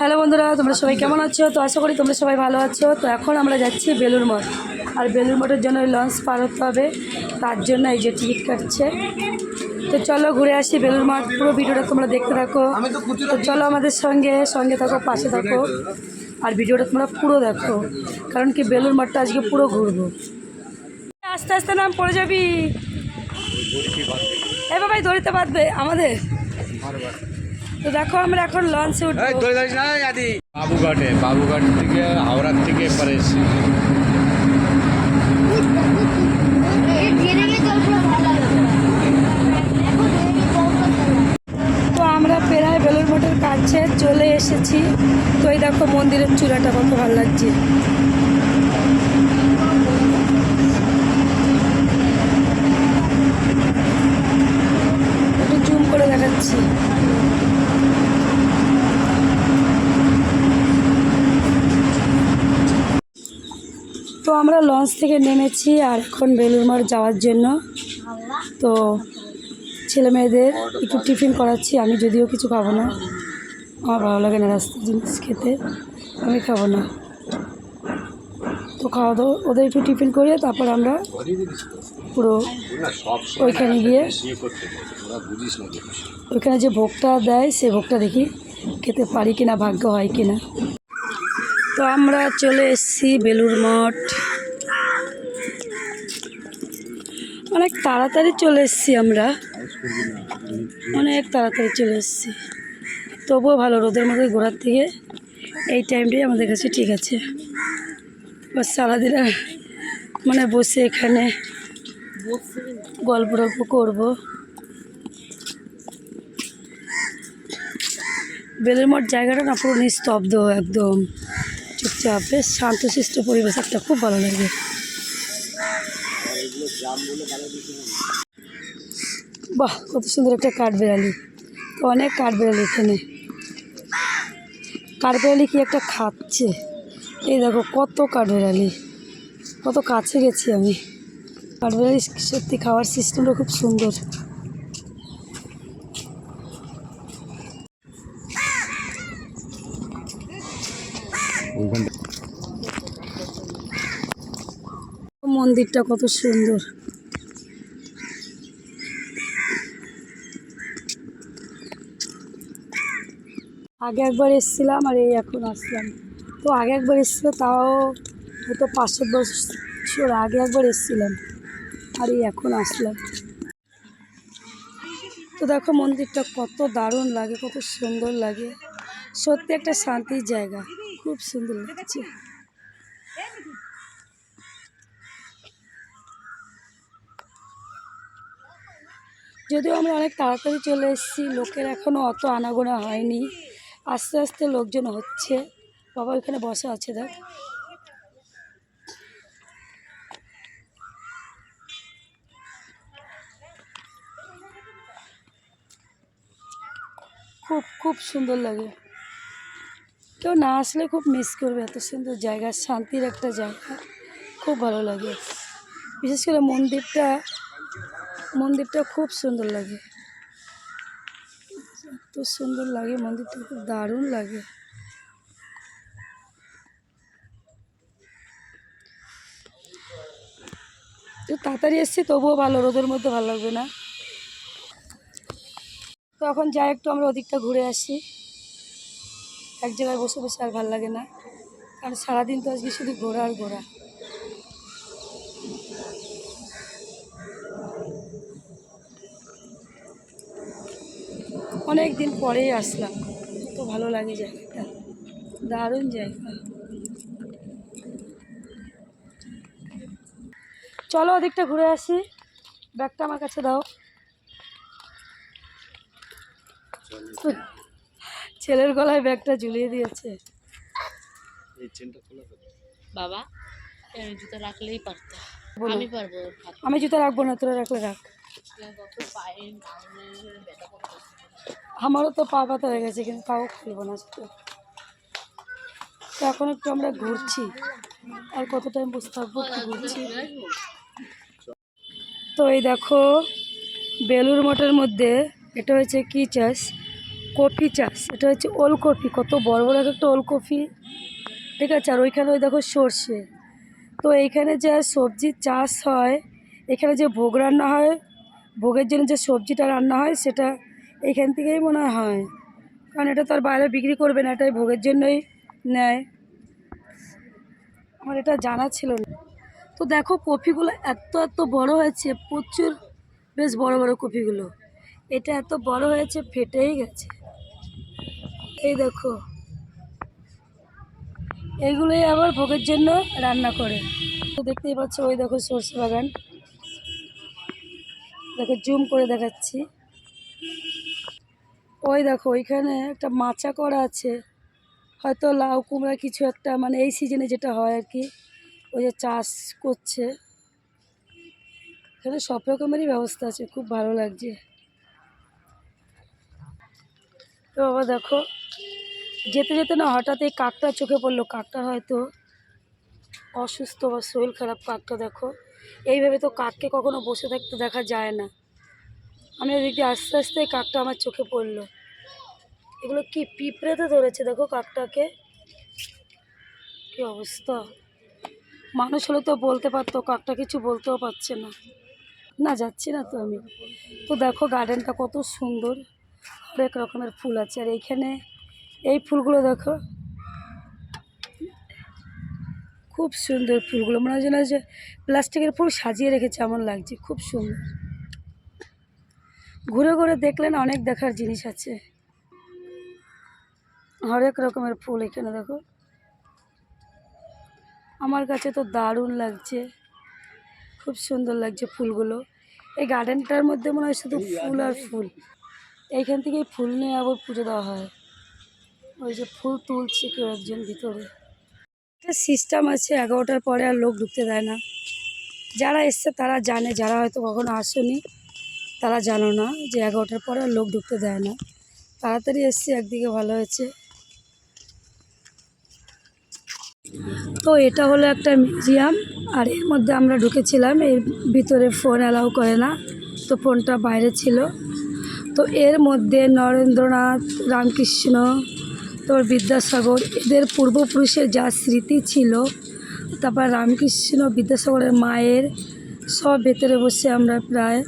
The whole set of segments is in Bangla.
হ্যালো বন্ধুরা, তোমরা সবাই কেমন আছো? তো আশা করি তোমরা সবাই ভালো আছো। তো এখন আমরা যাচ্ছি বেলুর মঠ। আর বেলুর মঠের জন্য লঞ্চ পার হতে হবে। তার জন্য এই যে টিকিট কাটছে। তো চলো ঘুরে আসি বেলুর মঠ। পুরো ভিডিওটা তোমরা দেখতে থাকো। তো চলো আমাদের সঙ্গে সঙ্গে থাকো, পাশে থাকো। আর ভিডিওটা তোমরা পুরো দেখো। কারণ কি বেলুর মঠটা আজকে পুরো ঘুরবো। আস্তে আস্তে নাম, পড়ে যাবি। এ বাবাই, দড়িতে বাঁধবে আমাদের। তো দেখো আমরা এখন লঞ্চে উঠবো। বাবুঘাটে বাবুঘাট থেকে হাওড়ার থেকে এপারে এসেছি। তো আমরা প্রায় বেলুর মঠের কাছে চলে এসেছি। তো এই দেখো মন্দিরের চূড়াটা কত ভালো লাগছে। একটু জুম করে দেখাচ্ছি। আমরা লঞ্চ থেকে নেমেছি আর এখন বেলুর মঠ যাওয়ার জন্য। তো ছেলে মেয়েদের একটু টিফিন করাচ্ছি, আমি যদিও কিছু খাব না। আমার ভালো লাগে না রাস্তার জিনিস খেতে, আমি খাব না। তো খাওয়া দাওয়া, ওদের একটু টিফিন করিয়ে তারপর আমরা পুরো ওইখানে গিয়ে ওইখানে যে ভোগটা দেয় সেই ভোগটা দেখি, খেতে পারি কিনা, ভাগ্য হয় কিনা। তো আমরা চলে এসেছি বেলুর মঠ। অনেক তাড়াতাড়ি চলে এসেছি আমরা। অনেক তাড়াতাড়ি চলে এসেছি। তবুও ভালো, রোদের মধ্যে ঘোরার থেকে এই টাইমটাই আমাদের কাছে ঠিক আছে। বাস সারাদিন মানে বসে এখানে গল্প টল্প করব। বেলুর মঠ জায়গাটা না পুরো নিস্তব্ধ একদম। চুপচাপ, বেশ শান্তশিষ্ট পরিবেশ, একটা খুব ভালো লাগে বাহ, কত সুন্দর একটা কাঠবেড়ালি তো অনেক কাঠবেড়ালি এখানে। কাঠবেড়ালি কি একটা খাচ্ছে? এই দেখো, কত কাঠবেড়ালি কত কাছে গেছি আমি। কাঠবেড়ালি সত্যি খাওয়ার সিস্টেমটা খুব সুন্দর। মন্দিরটা কত সুন্দর। আগে একবার এসেছিলাম আর এই এখন আসলাম। তো আগে একবার এসেছিল, তাও হয়তো পাঁচশো বছর আগে একবার এসেছিলাম আর এই এখন আসলাম। তো দেখো মন্দিরটা কত দারুণ লাগে, কত সুন্দর লাগে। সত্যি একটা শান্তির জায়গা, খুব সুন্দর লাগছে। যদিও আমরা অনেক তাড়াতাড়ি চলে এসেছি, লোকের এখনও অত আনাগোনা হয়নি। আস্তে আস্তে লোকজন হচ্ছে। বাবা ওইখানে বসে আছে, দেখ। খুব খুব সুন্দর লাগে। কেউ না আসলে খুব মিস করবে, এত সুন্দর জায়গা, শান্তির একটা জায়গা। খুব ভালো লাগে। বিশেষ করে মন্দিরটা মন্দিরটা খুব সুন্দর লাগে। এত সুন্দর লাগে মন্দিরটা, খুব দারুণ লাগে। তাড়াতাড়ি এসছি, তবুও ভালো, রোদের মধ্যে ভালো লাগবে না। তো এখন যাই, একটু আমরা ওদিকটা ঘুরে আসি। এক জায়গায় বসে বসে আর ভালো লাগে না। কারণ সারাদিন তো আজকে শুধু ঘোরা আর ঘোরা। অনেক দিন পরেই আসলাম। তো ভালো লাগে জায়গাটা। দারুণ জায়গা। চলো ওদিকটা ঘুরে আসি। ব্যাগটা আমার কাছে দাও। ছেলের গলায় ব্যাগটা ঝুলিয়ে দিয়েছে। বাবা আমি জুতো রাখলেই পারতো। আমি পারব আমি জুতো রাখব না তোরা রাখলে রাখ। আমারও তো পা ব্যথা হয়ে গেছে, কিন্তু তাও খুলবো না তো এখন একটু আমরা ঘুরছি। আর কত টাইম বসে থাকব ঘুরছি। তো এই দেখো বেলুর মঠের মধ্যে এটা হয়েছে কি চাষ? কফি চাষ। এটা হচ্ছে ওলকপি। কত বড় বড় এক একটা ওলকপি। ঠিক আছে? আর ওইখানে ওই দেখো সর্ষে। তো এইখানে যে সবজির চাষ হয়, এখানে যে ভোগ রান্না হয় ভোগের জন্য যে সবজিটা রান্না হয় সেটা এইখান থেকেই মনে হয় হয়। কারণ এটা তো আর বাইরে বিক্রি করবে না, এটাই ভোগের জন্যই নেয়। আমার এটা জানা ছিল না। তো দেখো কপিগুলো এত এত বড় হয়েছে, প্রচুর, বেশ বড় বড় কপিগুলো। এটা এত বড় হয়েছে, ফেটেই গেছে। এই দেখো। এইগুলোই আবার ভোগের জন্য রান্না করে। তো দেখতেই পাচ্ছ, ওই দেখো সর্ষে বাগান। দেখো, জুম করে দেখাচ্ছি। ওই দেখো, ওইখানে একটা মাচা করা আছে। হয়তো লাউ কুমড়া কিছু একটা মানে এই সিজনে যেটা হয় আর কি, ওই যে চাষ করছে। এখানে সব রকমেরই ব্যবস্থা আছে, খুব ভালো লাগছে। তো বাবা, দেখো, যেতে যেতে না হঠাৎ এই কাকটা চোখে পড়ল। কাকটা হয়তো অসুস্থ বা শরীর খারাপ, কাকটা দেখো। এইভাবে তো কাককে কখনো বসে থাকতে দেখা যায় না। আমি ওদিক দিয়ে আস্তে আস্তে কাকটা আমার চোখে পড়ল। এগুলো কি পিঁপড়েতে ধরেছে দেখো কাকটাকে। কি অবস্থা। মানুষ হলে তো বলতে পারতো, কাকটা কিছু বলতেও পারছে না। না, যাচ্ছি না তো আমি। তো দেখো গার্ডেনটা কত সুন্দর। অনেক রকমের ফুল আছে। আর এইখানে এই ফুলগুলো দেখো। খুব সুন্দর ফুলগুলো। মনে হয় যেন যে প্লাস্টিকের ফুল সাজিয়ে রেখেছে, এমন লাগছে। খুব সুন্দর। ঘুরে ঘুরে দেখলেন অনেক দেখার জিনিস আছে। হরেক রকমের ফুল এখানে, দেখো। আমার কাছে তো দারুণ লাগছে। খুব সুন্দর লাগছে ফুলগুলো। এই গার্ডেনটার মধ্যে মনে হয় শুধু ফুল আর ফুল। এইখান থেকেই ফুল নিয়ে আবার পুজো দেওয়া হয়। ওই যে ফুল তুলছে কেউ একজন ভিতরে। একটা সিস্টেম আছে, এগারোটার পরে আর লোক ঢুকতে দেয় না। যারা এসছে তারা জানে, যারা হয়তো কখনো আসেনি, তারা জানো না যে এগারোটার পরে আর লোক ঢুকতে দেয় না। তাড়াতাড়ি এসছে, একদিকে ভালো হয়েছে। তো এটা হলো একটা মিউজিয়াম আর এর মধ্যে আমরা ঢুকেছিলাম, এর ভিতরে ফোন অ্যালাউ করে না, তো ফোনটা বাইরে ছিল। তো এর মধ্যে নরেন্দ্রনাথ, রামকৃষ্ণ তোর বিদ্যাসাগর। এদের পূর্বপুরুষের যা স্মৃতি ছিল, তারপর রামকৃষ্ণ বিদ্যাসাগরের মায়ের, সব ভেতরে বসে আমরা প্রায়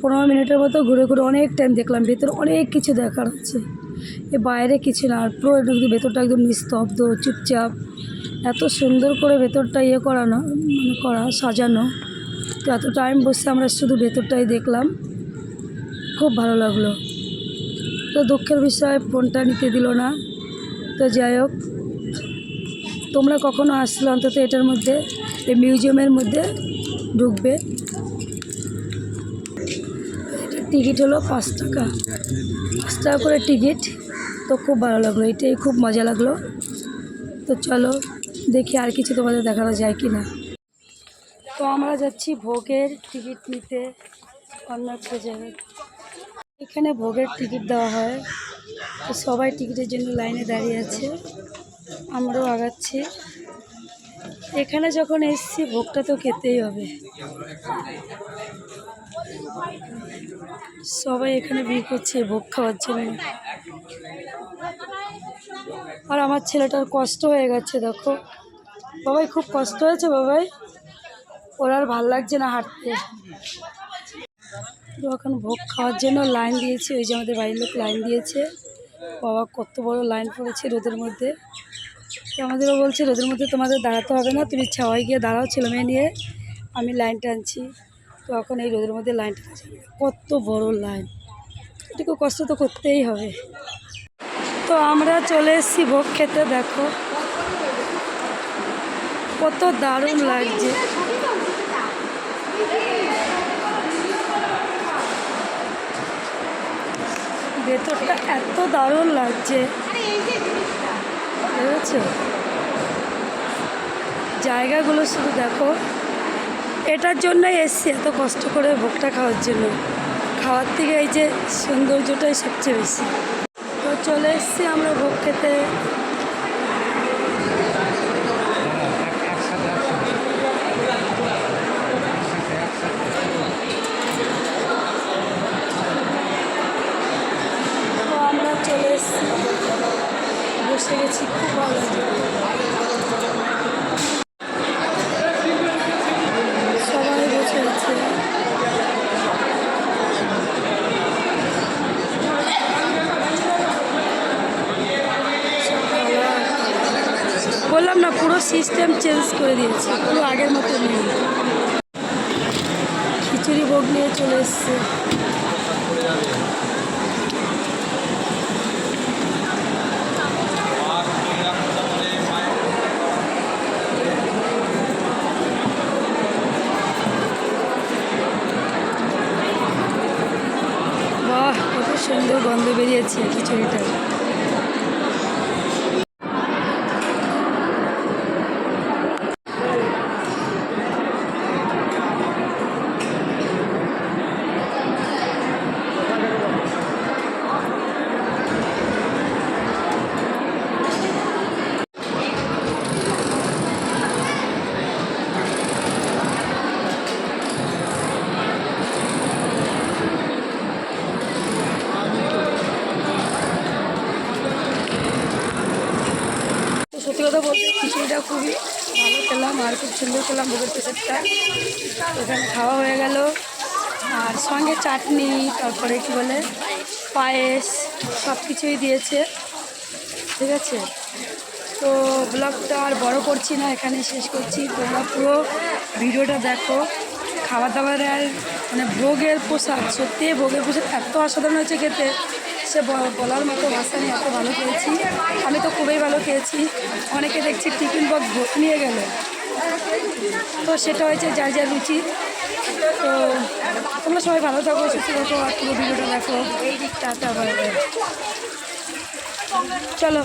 পনেরো মিনিটের মতো ঘুরে ঘুরে অনেক টাইম দেখলাম। ভেতরে অনেক কিছু দেখার আছে। এ বাইরে কিছু না, আর পুরো একদম ভেতরটা একদম নিস্তব্ধ, চুপচাপ। এত সুন্দর করে ভেতরটা ইয়ে করানো মানে করা, সাজানো। তো এত টাইম বসে আমরা শুধু ভেতরটাই দেখলাম। খুব ভালো লাগল। তো দুঃখের বিষয়, ফোনটা নিতে দিল না। তো যাই হোক, তোমরা কখনো আসলে অন্তত এটার মধ্যে, এই মিউজিয়ামের মধ্যে ঢুকবে। টিকিট হলো পাঁচ টাকা। পাঁচ টাকা করে টিকিট, তো খুব ভালো লাগল। এটাই খুব মজা লাগল। তো চলো, দেখি আর কিছু তোমাদের দেখানো যায় কি না তো আমরা যাচ্ছি ভোগের টিকিট নিতে অন্য একটা জায়গায় এখানে ভোগের টিকিট দেওয়া হয়। তো সবাই টিকিটের জন্য লাইনে দাঁড়িয়ে আছে। আমরাও আগাচ্ছি। এখানে যখন এসছি, ভোগটা তো খেতেই হবে। সবাই এখানে ভিড় করছে, ভোগ খাওয়ার জন্য। আর আমার ছেলেটার কষ্ট হয়ে গেছে, দেখো। বাবাই, খুব কষ্ট হয়েছে, বাবাই। ওর আর ভালো লাগছে না হাঁটতে। তো এখন ভোগ খাওয়ার জন্য লাইন দিয়েছে, ওই যে আমাদের বাড়ির লোক লাইন দিয়েছে। বাবা কত বড় লাইন পড়েছে রোদের মধ্যে। তো আমাদেরও বলছে, রোদের মধ্যে তোমাদের দাঁড়াতে হবে না, তুমি ছাওয়াই গিয়ে দাঁড়াও ছেলে মেয়ে নিয়ে, আমি লাইন টানছি তো এখন এই রোদের মধ্যে লাইন টানছি কত বড় লাইন। এটুকু কষ্ট তো করতেই হবে। তো আমরা চলে এসেছি ভোগ খেতে, দেখো। কত দারুণ লাগছে। ভেতরটা এত দারুণ লাগছে। বুঝেছ? জায়গাগুলো শুধু দেখো। এটার জন্যই এসছি এত কষ্ট করে ভোগটা খাওয়ার জন্য। খাওয়ার থেকে এই যে সৌন্দর্যটাই সবচেয়ে বেশি। তো চলে এসছি আমরা ভোগ খেতে তো আমরা বসে গেছি খুব ভালো লাগছে সবাই বসে আছে বললাম না, পুরো সিস্টেম চেঞ্জ করে দিয়েছে, পুরো আগের মতো নেই। খিচুড়ি ভোগ নিয়ে চলে এসছে। বাহ, কত সুন্দর গন্ধ বেরিয়েছে খিচুড়িটা। সত্যি কথা বলতে খিচুড়িটা খুবই ভালো খেলাম আর খুব সুন্দর খেলাম ভোগের পেশারটা এখানে খাওয়া হয়ে গেল। আর সঙ্গে চাটনি, তারপরে কি বলে, পায়েস সব কিছুই দিয়েছে। ঠিক আছে? তো ব্লগটা আর বড় করছি না এখানে শেষ করছি। তোমরা পুরো ভিডিওটা দেখো। খাবার দাবারের মানে ভোগের পোশাক সত্যি ভোগের পোশাক এত অসাধারণ হয়েছে খেতে। সে বলার মতো ভাষা নিয়ে এত ভালো খেয়েছি আমি তো খুবই ভালো খেয়েছি অনেকে দেখছি টিফিন বক্স ভোট নিয়ে গেল। তো সেটা হয়েছে যার যার রুচি। তো তোমরা সবাই ভালো থাকো, সুস্থ থাকো, আর পুরো ভিডিওটা দেখো। টাটা। চলো।